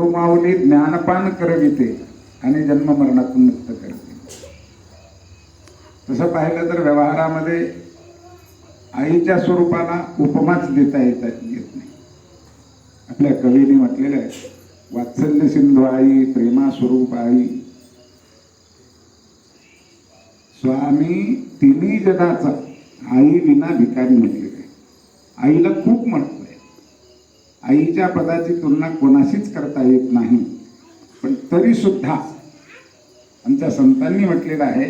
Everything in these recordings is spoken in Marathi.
गुरुमाऊली ज्ञानपान करविते आणि जन्म मरणातून मुक्त करते तसं पाहिलं तर व्यवहारामध्ये आईच्या स्वरूपाला उपमाच देता येता येत नाही. आपल्या कवीने म्हटलेलं आहे वात्सल्य सिंधू आई प्रेमा स्वरूप आई. स्वामी तिन्ही जगाचा आई विना भिकारी म्हटलेलं आहे आईला खूप म्हणतो आईच्या पदाची तुलना कोणाशीच करता येत नाही. पण तरी सुद्धा आमच्या संतांनी म्हटलेलं आहे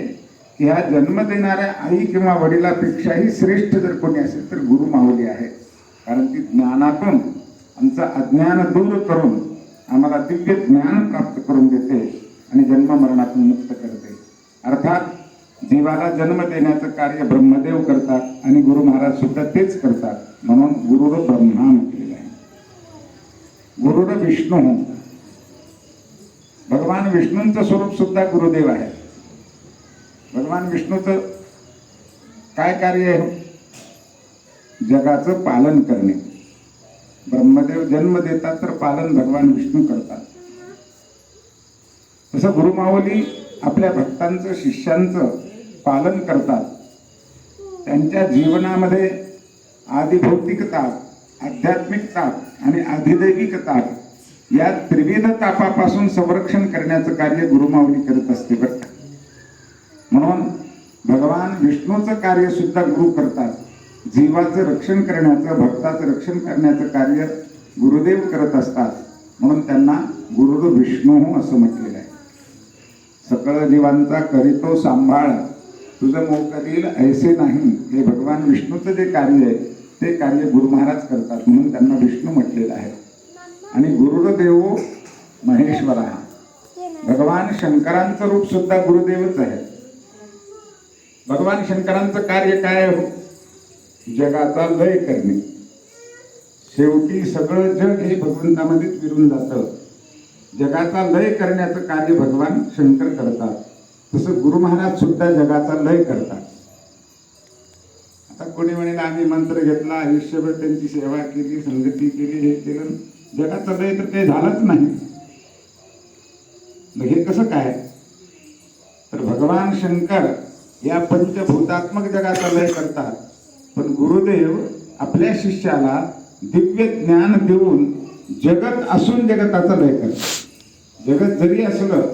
की ह्या जन्म देणाऱ्या आई किंवा वडिलापेक्षाही श्रेष्ठ जर कोणी असेल तर गुरु माऊली आहे. कारण ती ज्ञानातून आमचं अज्ञान दूर करून आम्हाला दिव्य ज्ञान प्राप्त करून देते आणि जन्म मरणातून मुक्त करते. अर्थात जीवाला जन्म देण्याचं कार्य ब्रह्मदेव करतात आणि गुरु महाराज सुद्धा तेच करतात. म्हणून गुरुर ब्रह्मा म्हटलेलं आहे गुरुर विष्णू. भगवान विष्णूंचं स्वरूप सुद्धा गुरुदेव आहे. भगवान विष्णूचं काय कार्य आहे? जगाचं पालन करणे. ब्रह्मदेव जन्म देतात तर पालन भगवान विष्णू करतात. तसं गुरुमावली आपल्या भक्तांचं शिष्यांचं पालन करतात. त्यांच्या जीवनामध्ये आदिभौतिकता आध्यात्मिकता आणि अधिदैविकता या त्रिविध तापापासून संरक्षण करण्याचं कार्य गुरुमावली करत असते बरं का. म्हणून भगवान विष्णूचं कार्य सुद्धा गुरु करतात. जीवाचं रक्षण करण्याचं भक्ताचं रक्षण करण्याचं कार्य गुरुदेव करत असतात. म्हणून त्यांना गुरुर विष्णू असं म्हटलेलं आहे. सकळ जीवांचा करीतो सांभाळ. तुझं मोकरील ऐसे नाही. हे भगवान विष्णूचं जे कार्य आहे ते कार्य गुरु महाराज करतात म्हणून त्यांना विष्णू म्हटलेलं आहे. आणि गुरुदेव हा. भगवान शंकरांचं रूप सुद्धा गुरुदेवच आहे. भगवान शंकरांचं कार्य काय आहे हो? जगाचा लय करणे. शेवटी सगळं जग हे भगवंतामध्येच विरून जातं. जगाचा लय करण्याचं कार्य भगवान शंकर करतात. तसं गुरु महाराज सुद्धा जगाचा लय करतात. आता कोणी म्हणेल आम्ही मंत्र घेतला आयुष्यभर त्यांची सेवा केली संगती केली हे केलं. जगाचा लय तर काही झालंच नाही. मग हे कसं काय? तर भगवान शंकर या पंचभूतात्मक जगाचा लय करतात. पण गुरुदेव आपल्या शिष्याला दिव्य ज्ञान देऊन जगत असून जगताचा लय करतात. जगत जरी असलं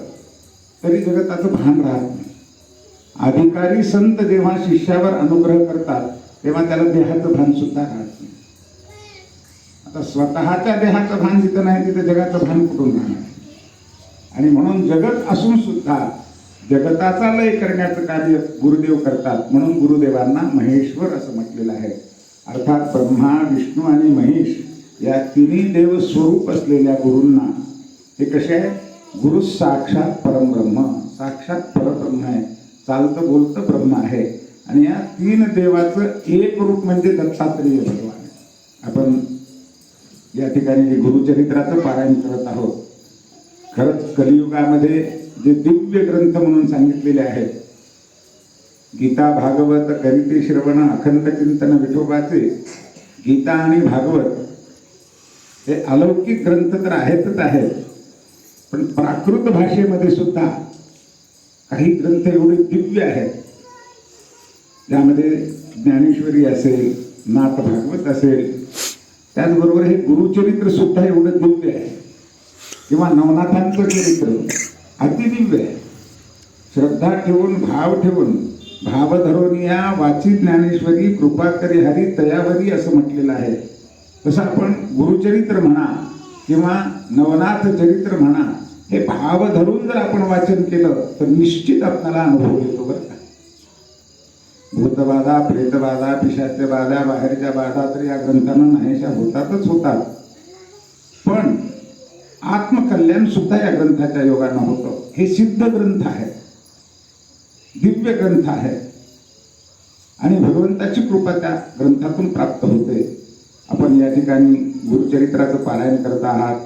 तरी जगताचं भान राहत नाही. अधिकारी संत जेव्हा शिष्यावर अनुग्रह करतात तेव्हा त्याला देहाचं भान सुद्धा राहत नाही. तर स्वतःच्या देहाचं भान जिथं नाही तिथं जगाचं भान कुठून राहणार? आणि म्हणून जगत असून सुद्धा जगताचा लय करण्याचं कार्य गुरुदेव करतात. म्हणून गुरुदेवांना महेश्वर असं म्हटलेलं आहे. अर्थात ब्रह्मा विष्णू आणि महेश या तिन्ही देव स्वरूप असलेल्या गुरूंना हे कसे आहे? गुरु साक्षात परमब्रह्म साक्षात परब्रह्म आहे. चालतं बोलतं ब्रह्म आहे. आणि या तीन देवाचं एक रूप म्हणजे दत्तात्रेय भगवान. आपण या ठिकाणी जे गुरुचरित्राचं पारायण करत आहोत. खरंच कलियुगामध्ये जे दिव्य ग्रंथ म्हणून सांगितलेले आहेत गीता भागवत करिते श्रवण अखंड चिंतन विठोबाचे गीता आणि भागवत हे अलौकिक ग्रंथ तर आहेतच आहेत पण प्राकृत भाषेमध्ये सुद्धा काही ग्रंथ एवढे दिव्य आहेत. ज्यामध्ये ज्ञानेश्वरी असेल नाथ भागवत असेल त्याचबरोबर हे गुरुचरित्र सुद्धा एवढं दिव्य आहे. किंवा नवनाथांचं चरित्र अतिदिव्य आहे. श्रद्धा ठेवून भाव ठेवून भावधरून या वाची ज्ञानेश्वरी कृपा करी हरी तयावरी असं म्हटलेलं आहे. तसं आपण गुरुचरित्र म्हणा किंवा नवनाथ चरित्र म्हणा हे भाव धरून जर आपण वाचन केलं तर निश्चित आपल्याला अनुभव येतो बरं का. भूतबाधा प्रेतबाधा पिशाच्या बाधा बाहेरच्या बाधा तर या ग्रंथांना नाहीशा होतातच होतात. पण आत्मकल्याण सुद्धा या ग्रंथाच्या योगानं होतं. हे सिद्ध ग्रंथ आहे. दिव्य ग्रंथ आहे. आणि भगवंताची कृपा त्या ग्रंथातून प्राप्त होते. आपण या ठिकाणी गुरुचरित्राचं पारायण करत आहात.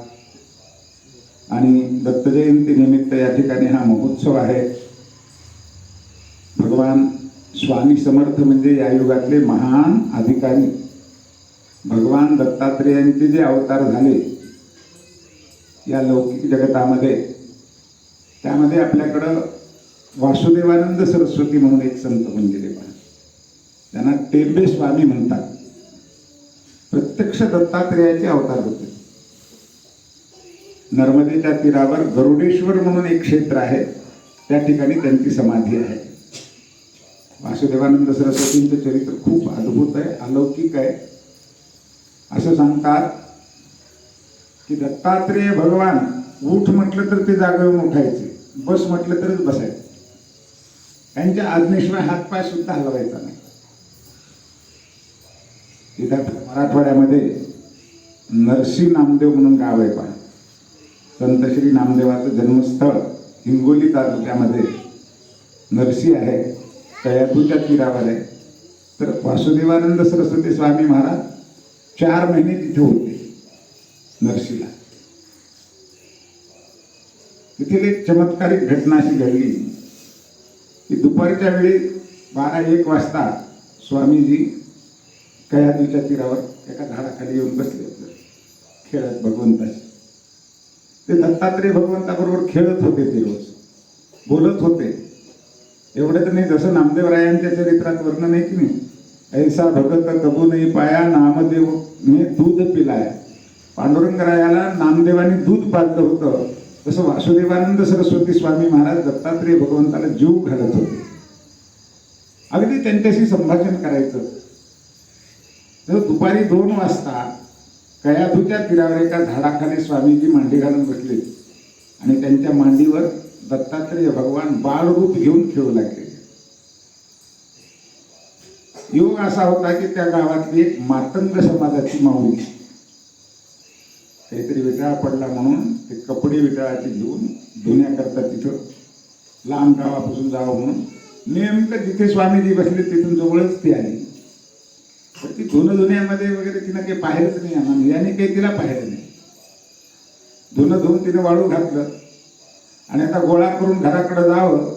आणि दत्तजयंती निमित्त या ठिकाणी हा महोत्सव आहे. भगवान स्वामी समर्थ म्हणजे या युगातले महान अधिकारी. भगवान दत्तात्रेयांचे जे अवतार झाले या लौकिक जगतामध्ये त्यामध्ये आपल्याकडं वासुदेवानंद सरस्वती म्हणून एक संत मंदिर आहे त्यांना टेंबे स्वामी म्हणतात. प्रत्यक्ष दत्तात्रेयाचे अवतार होते. नर्मदेच्या तीरावर गरुडेश्वर म्हणून एक क्षेत्र आहे. त्या ठिकाणी त्यांची समाधी आहे. वासुदेवानंद सरस्वतींचं चरित्र खूप अद्भुत आहे अलौकिक आहे. असं सांगतात की दत्तात्रेय भगवान उठ म्हटलं तर ते जागेवरून उठायचे बस म्हटलं तरच बसायचे. त्यांच्या आज्ञेशिवाय हातपाय सुद्धा हलवायचा नाही. तिथं मराठवाड्यामध्ये नरसी नामदेव म्हणून गाव आहे पहा संत श्री नामदेवाचं जन्मस्थळ हिंगोली तालुक्यामध्ये नरसी आहे. कयातूच्या तीरावर आहे तर वासुदेवानंद सरस्वती स्वामी महाराज चार महिने तिथे होते नरसीला. तिथील एक चमत्कारिक घटना अशी घडली की दुपारच्या वेळी बारा एक वाजता स्वामीजी कयादूच्या तीरावर एका झाडाखाली येऊन बसले होते खेळत भगवंताशी ते दत्तात्रेय भगवंताबरोबर खेळत होते ते रोज बोलत होते. एवढं तर नाही जसं नामदेवरायांच्या चरित्रात वर्णन आहे की नाही ऐसा भगत कबू नाही पाया नामदेव ने दूध पिलाय. पांडुरंगरायाला नामदेवाने दूध पाजलं होतं. तसं वासुदेवानंद सरस्वती स्वामी महाराज दत्तात्रेय भगवंताला जीव घालत होते. अगदी त्यांच्याशी संभाषण करायचं. तर दुपारी दोन वाजता कयाधूच्या तीरावर एका झाडाखाली स्वामीजी मांडी घालून बसले आणि त्यांच्या मांडीवर दत्तात्रेय भगवान बाळरूप घेऊन खेळू लागले. योग असा होता की त्या गावातली एक मातंग समाजाची माऊली. काहीतरी विटाळा पडला म्हणून ते कपडे विटाळाचे घेऊन धुण्याकरता तिथं. लांब गावापासून जावं म्हणून. नेमकं जिथे स्वामीजी बसले तिथून जवळच ती आली. तर ती धुणं धुण्यामध्ये वगैरे तिनं काही बाहेरच नाही आम्हाला याने काही तिला बाहेर नाही. धुणं धुवून तिनं वाळू घातलं. आणि आता गोळा करून घराकडे जावं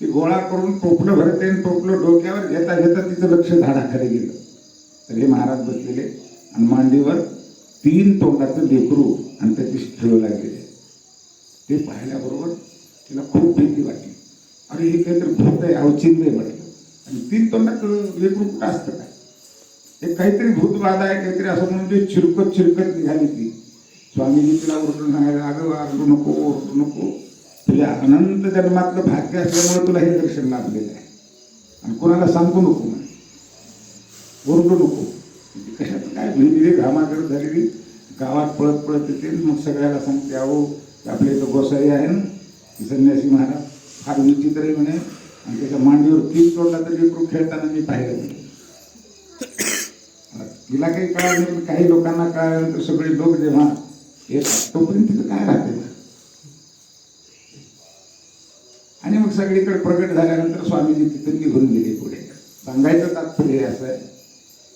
ती गोळा करून टोपलं भरते आणि टोपलं डोक्यावर घेता घेता तिचं लक्ष झाडाकडे गेलं. तर हे महाराज बसलेले आणि मांडीवर तीन तोंडाचं लेकरू आणि त्याची खेळू लागलेले ते पाहिल्याबरोबर तिला खूप भीती वाटली. अरे हे काहीतरी भूत आहे अवचिंद आहे म्हटलं. आणि तीन तोंडाचं लेकरू कुठं असतं काय? हे काहीतरी भूतबाधा आहे काहीतरी असं म्हणून जे चिरकत चिरकत निघाली ती. स्वामीजी तिला ओरडून सांगायला अगं ओरडू नको ओरडू नको. तुझ्या अनंत जन्मातलं भाग्य असल्यामुळे तुला हे दर्शन लाभलेलं आहे. आणि कोणाला सांगू नको म्हणे ओरडू नको. म्हणजे कशात काय? म्हणजे भिली घामाकडे झालेली. गावात पळत पळत येते. मग सगळ्याला सांगते अहो आपल्या इथं गोसाई आहे ना संन्यासी महाराज. फार विचित्र आहे म्हणे. आणि त्याच्या मांडीवर तीन तोडला तरी लेकरू खेळताना मी पाहिलं तिला काही कळलं नाही काही लोकांना कळाल्यानंतर सगळे लोक जेव्हा येतात तोपर्यंत तिथं काय राहते ना आणि मग सगळीकडे प्रगट झाल्यानंतर स्वामीजी तिथून निघून गेले पुढे. सांगायचं तात्पर्य हे असं आहे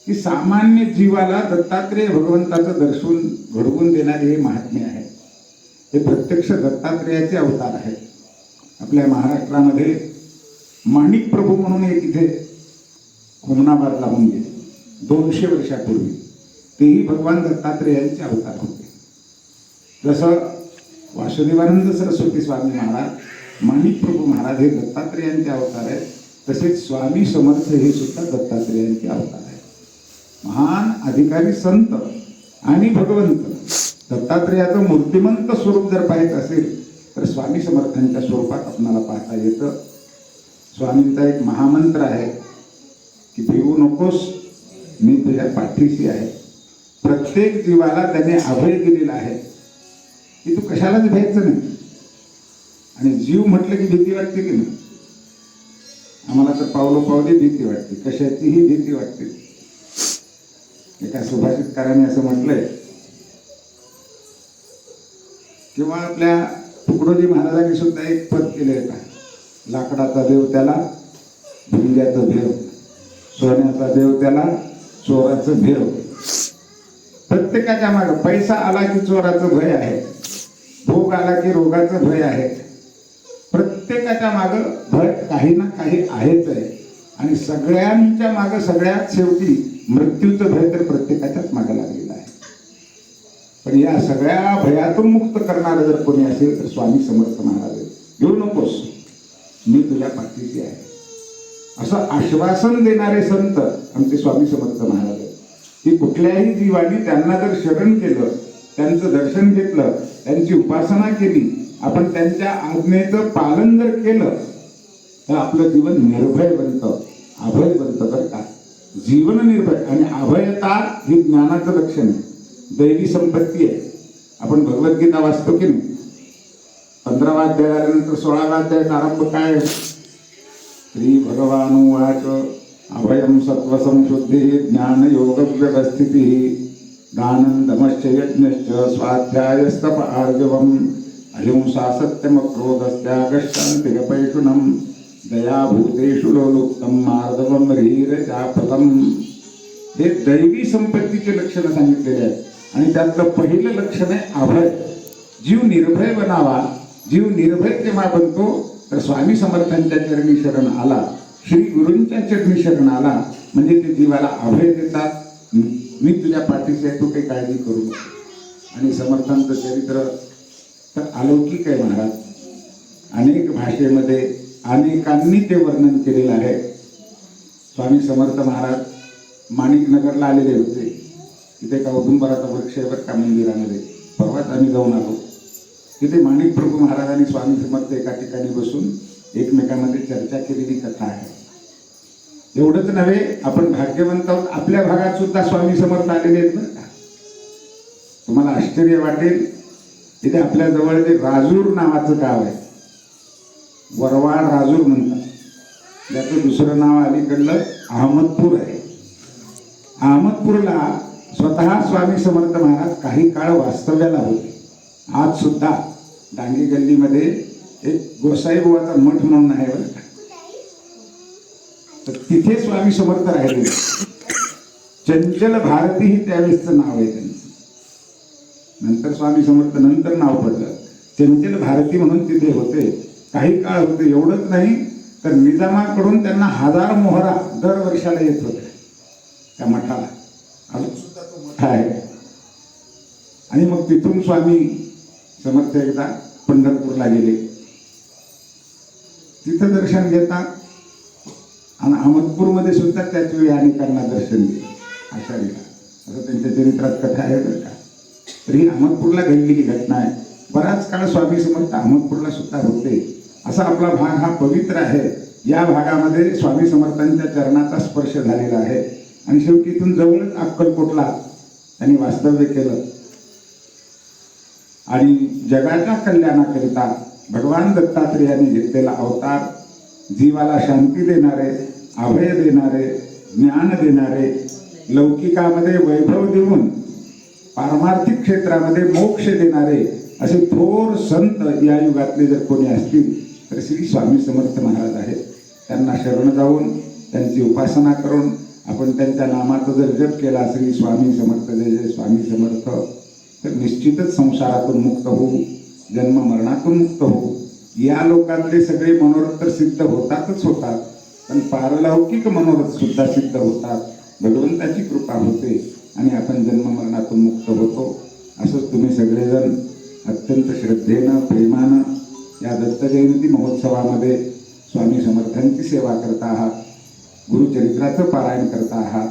की सामान्य जीवाला दत्तात्रेय भगवंताचं दर्शन घडवून देणारे हे महात्म्य आहे हे प्रत्यक्ष दत्तात्रेयाचे अवतार आहेत. आपल्या महाराष्ट्रामध्ये माणिक प्रभू म्हणून एक इथे होमनाबाद लावून गेले. दोनशे वर्षापूर्वी तेही भगवान दत्तात्रेयांचे अवतार होते. जसं वासुदेवानंद सरस्वती स्वामी महाराज माणिक प्रभू महाराज हे दत्तात्रेयांचे अवतार आहेत. तसेच स्वामी समर्थ हे सुद्धा दत्तात्रेयांचे अवतार आहेत. महान अधिकारी संत आणि भगवंत. दत्तात्रेयाचं मूर्तिमंत स्वरूप जर पाहायचं असेल तर स्वामी समर्थांच्या स्वरूपात आपणाला पाहता येतं. स्वामींचा एक महामंत्र आहे की भिवू नकोस मी तुझ्या पाठीशी आहे. प्रत्येक जीवाला त्याने अभय दिलेला आहे. की तू कशालाच भ्यायचं नाही. आणि जीव म्हटलं की भीती वाटते की नाही? आम्हाला तर पावलोपावली भीती वाटते. कशाचीही भीती वाटते. एका सुभाषितकाराने असं म्हटलंय किंवा आपल्या तुकडोजी महाराजांनी सुद्धा एक पद केले का? लाकडाचा देव त्याला भिंग्याचं भेव. सोन्याचा देव त्याला चोराचं भेव. प्रत्येकाच्या मागं पैसा आला की चोराचं भय आहे. भोग आला की रोगाचं भय आहे. प्रत्येकाच्या मागं भय काही ना काही आहेच आहे. आणि सगळ्यांच्या मागं सगळ्यात शेवटी मृत्यूचं भय तर प्रत्येकाच्याच मागं लागलेलं आहे. पण या सगळ्या भयातून मुक्त करणारं जर कोणी असेल तर स्वामी समर्थ महाराज. घेऊ नकोस. मी तुझ्या पाठीशी आहे. असं आश्वासन देणारे संत आमचे स्वामी समर्थ महाराज की कुठल्याही जीवाने त्यांना जर शरण केलं त्यांचं दर्शन घेतलं त्यांची उपासना केली आपण त्यांच्या आज्ञेचं पालन जर केलं तर आपलं जीवन निर्भय बनतं अभय बनतं बरं का. जीवन निर्भय आणि अभयता ही ज्ञानाचं लक्षण आहे. दैवी संपत्ती आहे. आपण भगवद्गीता वाचतो की नाही? पंधरावा अध्याय आल्यानंतर सोळावा अध्यायाचा आरंभ काय आहे? श्री भगवान वाच अभयम सत्वसंशुद्धी ज्ञान योग व्यवस्थिती दानंदमश्च यज्ञश्च स्वाध्यायस्तप आर्जवम। अहिंसा सत्यमक्रोधस्त्यागशान्तिगपैषुणम दयाभूतेषु लोलुप्तम मार्दवम ह्रीरजाफलम हे दैवी संपत्तीचे लक्षणं सांगितलेले आहेत. आणि त्यातलं पहिलं लक्षण आहे अभय. जीव निर्भय बनावा. जीव निर्भय केव्हा बनतो? तर स्वामी समर्थांच्या चरणी शरण आला. श्री गुरूंच्या चरणी शरण आला. म्हणजे ते जीवाला अभय देतात. मी तुझ्या पाठीशी तू काही काळजी करू आणि समर्थांचं चरित्र तर अलौकिक आहे महाराज. अनेक भाषेमध्ये अनेकांनी ते वर्णन केलेलं आहे. स्वामी समर्थ महाराज माणिकनगरला आलेले होते. तिथे एका औदुंबराचा वृक्ष आहे बरं का मंदिरामध्ये. परवाच आम्ही जाऊन आलो. तिथे माणिक प्रभू महाराज आणि स्वामी समर्थ एका ठिकाणी बसून एकमेकांमध्ये चर्चा केलेली कथा आहे. एवढंच नव्हे आपण भाग्यवंत आहोत. आपल्या भागात सुद्धा स्वामी समर्थ आलेले आहेत बरं का. तुम्हाला आश्चर्य वाटेल. तिथे आपल्या जवळ जे राजूर नावाचं गाव आहे. वरवाड राजूर म्हणतात. त्याचं दुसरं नाव अलीकडलं अहमदपूर आहे. अहमदपूरला स्वतः स्वामी समर्थ महाराज काही काळ वास्तव्याला होते. आज सुद्धा डांगी गल्लीमध्ये एक गोसाईबुवाचा मठ म्हणून आहे बरं का. तर तिथे स्वामी समर्थ राहिले. चंचल भारती ही त्यावेळेसचं नाव आहे त्यांचं. नंतर स्वामी समर्थ नंतर नाव पडलं. चंचल भारती म्हणून तिथे होते. काही काळ होते. एवढंच नाही तर निजामाकडून त्यांना हजार मोहरा दर वर्षाला येत होते. त्या मठाला. अजून सुद्धा तो मठ आहे. आणि मग तिथून स्वामी समर्थ एकदा पंढरपूरला गेले. तिथं दर्शन घेतात. आणि अहमदपूरमध्ये सुद्धा त्याच वेळी अनेकांना दर्शन अशा आषाढीला. असं त्यांच्या चरित्रात कथा आहे बरं का. तरी अहमदपूरला घडलेली घटना आहे. बराच काळ स्वामी समर्थ अहमदपूरला सुद्धा होते. असा आपला भाग हा पवित्र आहे. या भागामध्ये स्वामी समर्थांच्या चरणाचा स्पर्श झालेला आहे. आणि शेवटी इथून जवळच अक्कलकोटला त्यांनी वास्तव्य केलं. आणि जगाच्या कल्याणाकरिता भगवान दत्तात्रेयाने घेतलेला अवतार जीवाला शांती देणारे अभय देणारे ज्ञान देणारे लौकिकामध्ये वैभव देऊन पारमार्थिक क्षेत्रामध्ये मोक्ष देणारे असे थोर संत या युगातले जर कोणी असतील तर श्री स्वामी समर्थ महाराज आहेत. त्यांना शरण जाऊन त्यांची उपासना करून आपण त्यांच्या नामाचा जर जप केला श्री स्वामी समर्थ जय जय स्वामी समर्थ तर निश्चितच संसारातून मुक्त होऊ जन्म मरणातून मुक्त होऊ. या लोकांतले सगळे मनोरथ तर सिद्ध होतातच होतात पण पारलौकिक मनोरथ सुद्धा सिद्ध होतात. भगवंताची कृपा होते. आणि आपण जन्म मरणातून मुक्त होतो. असंच तुम्ही सगळेजण अत्यंत श्रद्धेनं प्रेमानं या दत्त जयंती महोत्सवामध्ये स्वामी समर्थांची सेवा करता आहात गुरुचरित्राचं पारायण करता आहात.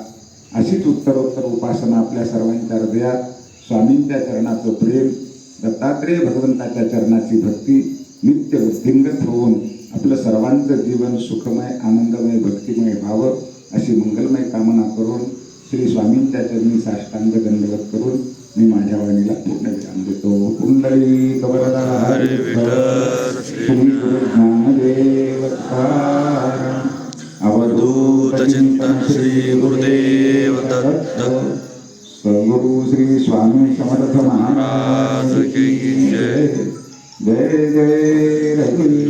अशीच उत्तरोत्तर उपासना आपल्या सर्वांच्या हृदयात स्वामींच्या चरणाचं प्रेम दत्तात्रेय भगवंताच्या चरणाची भक्ती नित्य वृद्धिंगत होऊन आपलं सर्वांचं जीवन सुखमय आनंदमय भक्तिमय व्हावं अशी मंगलमय कामना करून श्री स्वामींच्या चरणी साष्टांग दंडवत करून मी माझ्या वाणीला पूर्ण विराम देतो. कुंडली कवरदा हरी विठ्ठल श्री गुरु ज्ञानदेव अवधूत चिंतन श्री गुरुदेव दत्त सद्गुरु श्री स्वामी समर्थ महाराज की जय। जय जय रघुवीर